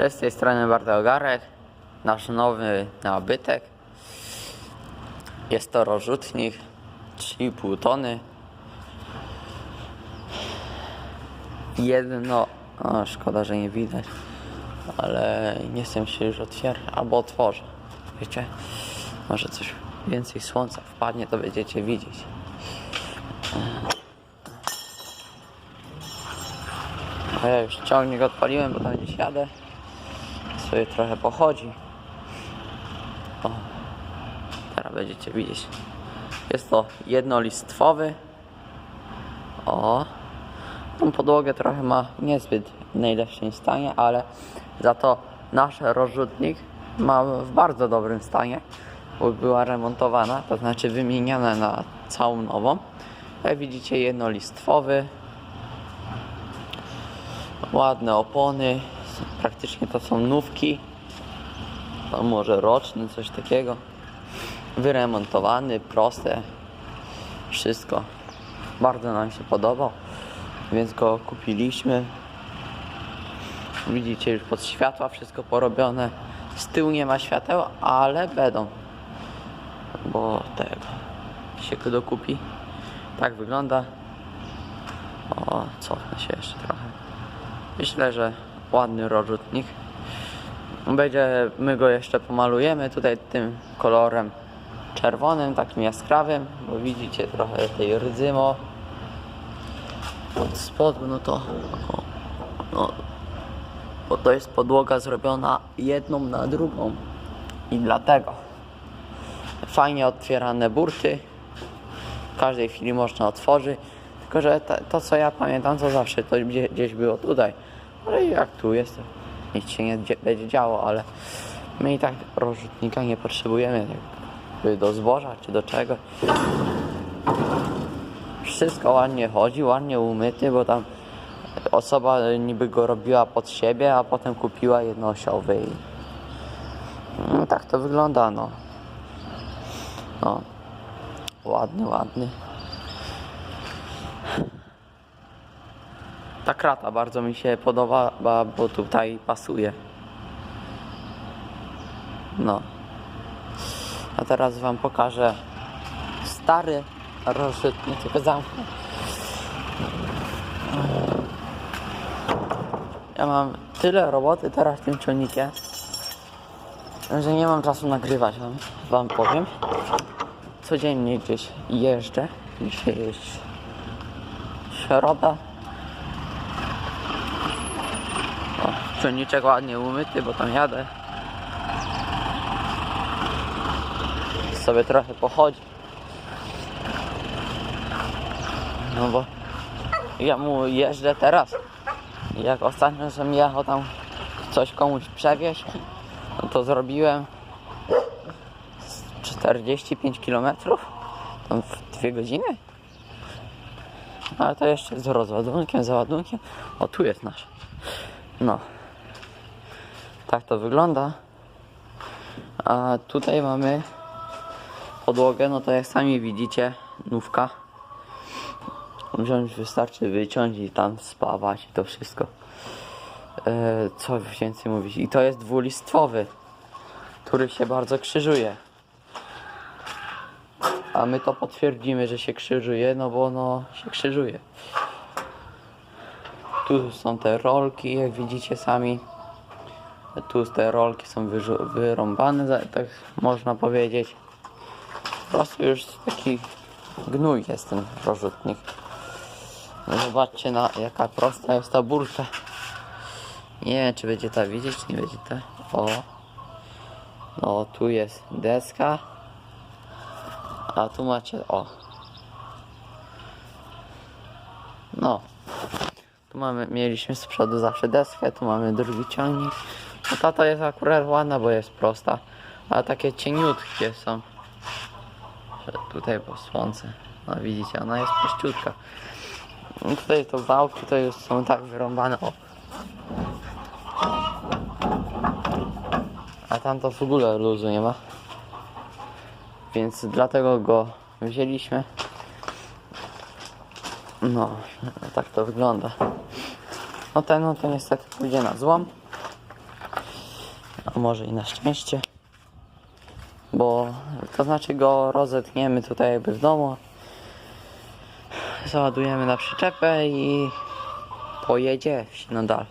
Cześć, z tej strony Bartek Ogarek, nasz nowy nabytek. Jest to rozrzutnik 3,5 tony. Jedno, o, szkoda, że nie widać, ale nie chcę się już otwierać, albo otworzę. Wiecie, może coś więcej słońca wpadnie, to będziecie widzieć. A ja już ciągnik odpaliłem, bo tam gdzieś jadę. Sobie trochę pochodzi. O, teraz będziecie widzieć. Jest to jednolistwowy. O, tą podłogę trochę ma niezbyt w najlepszym stanie, ale za to nasz rozrzutnik ma w bardzo dobrym stanie, bo była remontowana, to znaczy wymieniana na całą nową. Jak widzicie jednolistwowy, ładne opony, praktycznie to są nówki, to może roczny, coś takiego, wyremontowany, proste, wszystko, bardzo nam się podobał, więc go kupiliśmy, widzicie już pod światła wszystko porobione, z tyłu nie ma świateł, ale będą, bo tego się go dokupi, tak wygląda, o, cofnę się jeszcze trochę. Myślę, że ładny rozrzutnik. Będzie, my go jeszcze pomalujemy tutaj tym kolorem czerwonym, takim jaskrawym, bo widzicie trochę tej rdzymo od spodu, no to o, no, bo to jest podłoga zrobiona jedną na drugą i dlatego fajnie otwierane burty w każdej chwili można otworzyć tylko, że to, to co ja pamiętam, to zawsze to gdzie, gdzieś było tutaj. Ale jak tu jest, to nic się nie dzie- będzie działo, ale my i tak rozrzutnika nie potrzebujemy jakby do zboża czy do czego. Wszystko ładnie chodzi, ładnie umyty, bo tam osoba niby go robiła pod siebie, a potem kupiła jednoosiowy i no, tak to wygląda, no. No. Ładny, ładny. Ta krata bardzo mi się podoba, ba- bo tutaj pasuje. No. A teraz wam pokażę stary rozrzutnik, tylko zamknę. Ja mam tyle roboty teraz tym ciągnikiem, że nie mam czasu nagrywać wam, wam powiem. Codziennie gdzieś jeżdżę. Dzisiaj jest środa. Ciągniczek ładnie umyty, bo tam jadę. Sobie trochę pochodzi. No bo ja mu jeżdżę teraz. Jak ostatnio, żem jechał tam coś komuś przewieźć, no to zrobiłem z 45 km tam w dwie godziny. Ale to jeszcze z rozładunkiem, załadunkiem. O, tu jest nasz. No. Tak to wygląda. A tutaj mamy podłogę, no to jak sami widzicie, nówka. Wziąć wystarczy wyciąć i tam spawać i to wszystko. E, co więcej mówić? I to jest dwulistwowy, który się bardzo krzyżuje. A my to potwierdzimy, że się krzyżuje, no bo no się krzyżuje. Tu są te rolki, jak widzicie sami. Tu te rolki są wyrąbane, tak można powiedzieć. Po prostu już taki gnój jest ten rozrzutnik. Zobaczcie na jaka prosta jest ta burta. Nie wiem czy będzie ta widzieć, czy nie będzie ta. O. No tu jest deska. A tu macie, o. No. Tu mamy, mieliśmy z przodu zawsze deskę, tu mamy drugi ciągnik. No ta to jest akurat ładna, bo jest prosta. A takie cieniutkie są. Tutaj po słońce. No widzicie, ona jest prościutka. No tutaj to wałki to już są tak wyrąbane. O. A tam to w ogóle luzu nie ma. Więc dlatego go wzięliśmy. No, tak to wygląda. No ten, no to niestety pójdzie na złom. A może i na szczęście. Bo to znaczy go rozetniemy tutaj jakby w domu. Załadujemy na przyczepę i pojedzie wsi nadal.